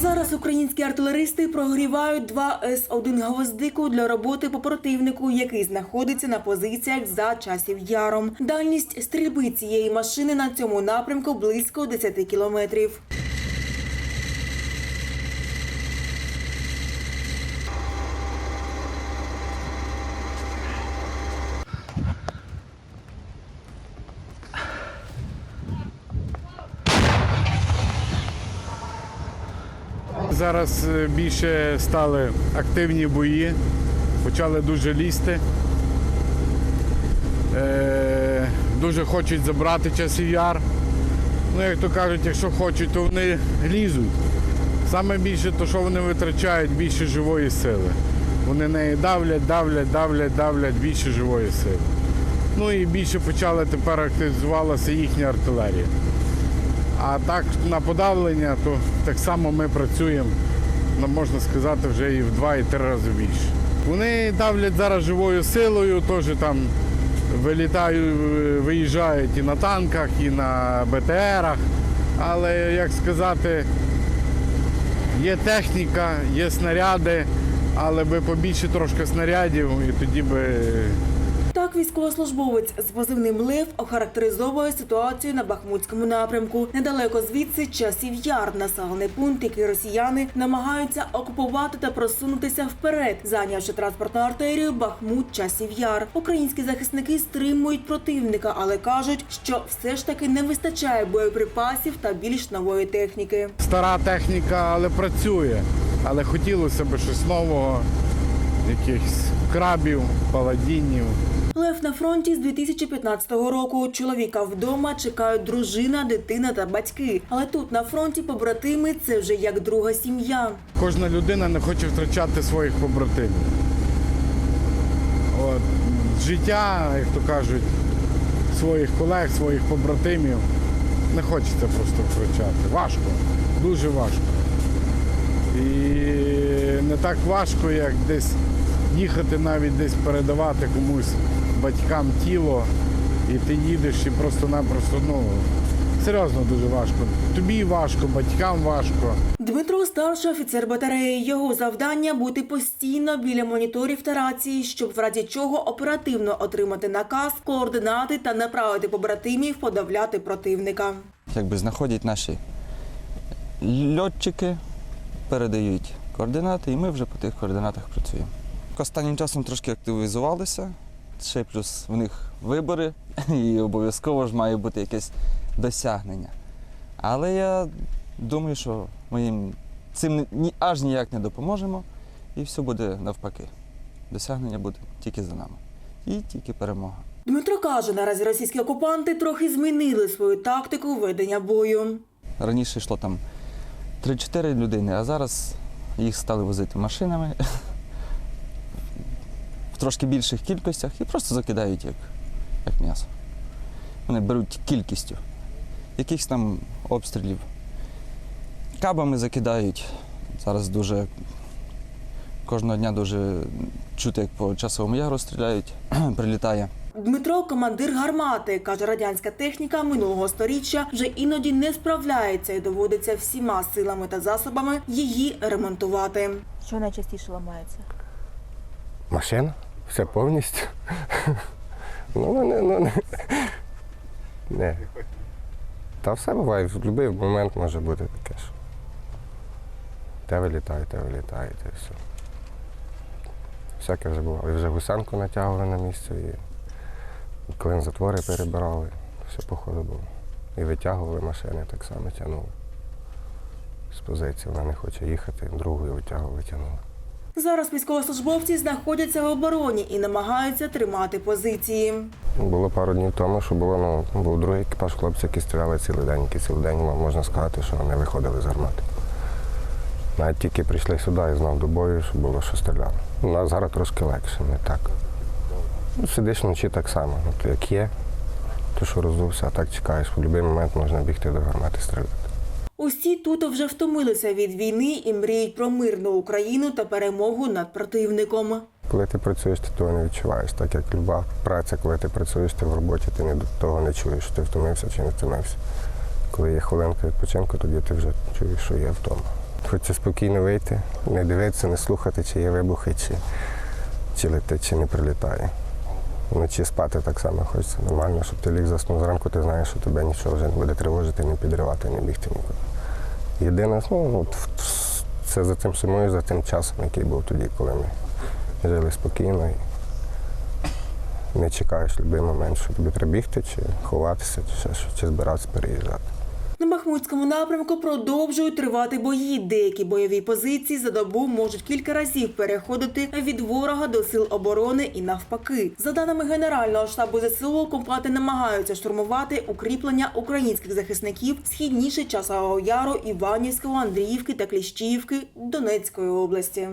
Зараз українські артилеристи прогрівають два С-1 гвоздику для роботи по противнику, який знаходиться на позиціях за часів яром. Дальність стрільби цієї машини на цьому напрямку близько 10 кілометрів. Зараз е, більше стали активні бої, почали дуже лізти. Е, дуже хочуть забрати часів яр. Ну, як то кажуть, якщо хочуть, то вони лізуть. Саме більше, то що вони витрачають більше живої сили. Вони неї давлять, давлять, давлять, давлять більше живої сили. Ну і більше почали тепер активізувалася їхня артилерія. А так на подавлення, то так само ми працюємо, ну, можна сказати, вже і в два, і три рази більше. Вони давлять зараз живою силою, теж там вилітають, виїжджають і на танках, і на БТРах. Але як сказати, є техніка, є снаряди, але би побільше трошки снарядів, і тоді би Так, військовослужбовець з позивним Лев охарактеризовує ситуацію на Бахмутському напрямку. Недалеко звідси часів яр, населений пункт, який росіяни намагаються окупувати та просунутися вперед, зайнявши транспортну артерію Бахмут часів яр. Українські захисники стримують противника, але кажуть, що все ж таки не вистачає боєприпасів та більш нової техніки. стара техніка, але працює. Але хотілося б щось нового, якихось крабів, паладінів. Лев на фронті з 2015 року. Чоловіка вдома чекають дружина, дитина та батьки. Але тут на фронті побратими це вже як друга сім'я. Кожна людина не хоче втрачати своїх побратимів. От, життя, як то кажуть, своїх колег, своїх побратимів не хочеться просто втрачати. Важко, дуже важко. І не так важко, як десь їхати навіть десь передавати комусь батькам тіло, і ти їдеш і просто-напросто, ну, серйозно дуже важко. Тобі важко, батькам важко. Дмитро старший офіцер батареї. Його завдання бути постійно біля моніторів та рації, щоб в разі чого оперативно отримати наказ, координати та направити побратимів подавляти противника. якби знаходять наші льотчики, передають координати, і ми вже по тих координатах працюємо. Останнім часом трошки активізувалися, ще плюс в них вибори, і обов'язково ж має бути якесь досягнення. Але я думаю, що ми їм цим ні, аж ніяк не допоможемо, і все буде навпаки. Досягнення буде тільки за нами. І тільки перемога. Дмитро каже, наразі російські окупанти трохи змінили свою тактику ведення бою. Раніше йшло там 3-4 людини, а зараз їх стали возити машинами трошки більших кількостях і просто закидають як, як м'ясо. Вони беруть кількістю якихось там обстрілів. Кабами закидають. Зараз дуже кожного дня дуже чути, як по часовому яру стріляють, прилітає. Дмитро командир гармати. Каже, радянська техніка минулого сторіччя вже іноді не справляється і доводиться всіма силами та засобами її ремонтувати. Що найчастіше ламається? Машина, все повністю. Ну, ну, не, ну, не. не. Та все буває, в будь-який момент може бути таке, що те вилітає, те вилітає, те все. Всяке вже бувало. І вже гусенку натягували на місце, і клин затвори перебирали, все по ходу було. І витягували машини, так само тягнули. З позиції вона не хоче їхати, другою витягували, тягнули. Зараз військовослужбовці знаходяться в обороні і намагаються тримати позиції. Було пару днів тому, що було, ну, був другий екіпаж хлопців, які стріляли цілий день, які цілий день, можна сказати, що не виходили з гармати. Навіть тільки прийшли сюди і знов до бою, що було, що стріляли. У нас зараз трошки легше, не так. Ну, сидиш вночі так само. От як є, то що роздувся, а так чекаєш, в будь-який момент можна бігти до гармати стріляти. Усі тут вже втомилися від війни і мріють про мирну Україну та перемогу над противником. Коли ти працюєш, ти того не відчуваєш. Так як люба праця, коли ти працюєш, ти в роботі, ти не того не чуєш, ти втомився чи не втомився. Коли є хвилинка відпочинку, тоді ти вже чуєш, що є втома. Хочеться спокійно вийти, не дивитися, не слухати, чи є вибухи, чи, чи летить, чи не прилітає. Вночі спати так само хочеться нормально, щоб ти ліг заснув зранку, ти знаєш, що тебе нічого вже не буде тривожити, не підривати, не бігти нікуди. Єдине, ну, от, це за тим сумою, за тим часом, який був тоді, коли ми жили спокійно і не чекаєш будь-який момент, що тобі треба бігти, чи ховатися, чи, чи збиратися переїжджати. На Бахмутському напрямку продовжують тривати бої. Деякі бойові позиції за добу можуть кілька разів переходити від ворога до сил оборони і навпаки. За даними Генерального штабу ЗСУ, окупанти намагаються штурмувати укріплення українських захисників східніше Часового Яру, Іванівського, Андріївки та Кліщіївки Донецької області.